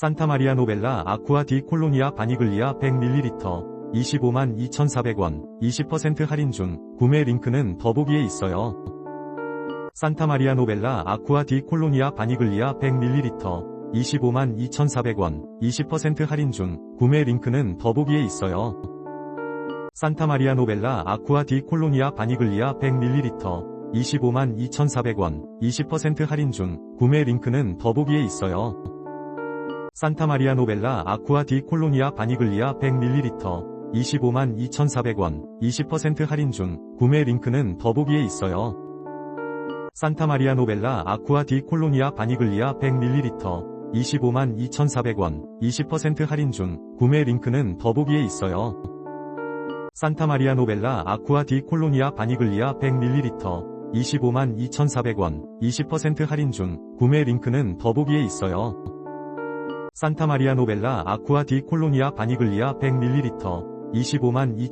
산타마리아 노벨라 아쿠아 디 콜로니아 바니글리아 100ml 25만 2,400원 20% 할인 중 구매 링크는 더보기에 있어요. 산타마리아 노벨라 아쿠아 디 콜로니아 바니글리아 100ml 25만 2,400원 20% 할인 중 구매 링크는 더보기에 있어요. 산타마리아 노벨라 아쿠아 디 콜로니아 바니글리아 100ml 25만 2,400원 20% 할인 중 구매 링크는 더보기에 있어요. 산타마리아 노벨라 아쿠아 디 콜로니아 바니글리아 100ml 25만 2,400원 20% 할인 중 구매 링크는 더보기에 있어요. 산타마리아 노벨라 아쿠아 디 콜로니아 바니글리아 100ml 25만 2,400원 20% 할인 중 구매 링크는 더보기에 있어요. 산타마리아 노벨라 아쿠아 디 콜로니아 바니글리아 100ml 25만 2,400원 20% 할인 중 구매 링크는 더보기에 있어요. 산타마리아 노벨라 아쿠아 디 콜로니아 바니글리아 100ml 25만 2,400원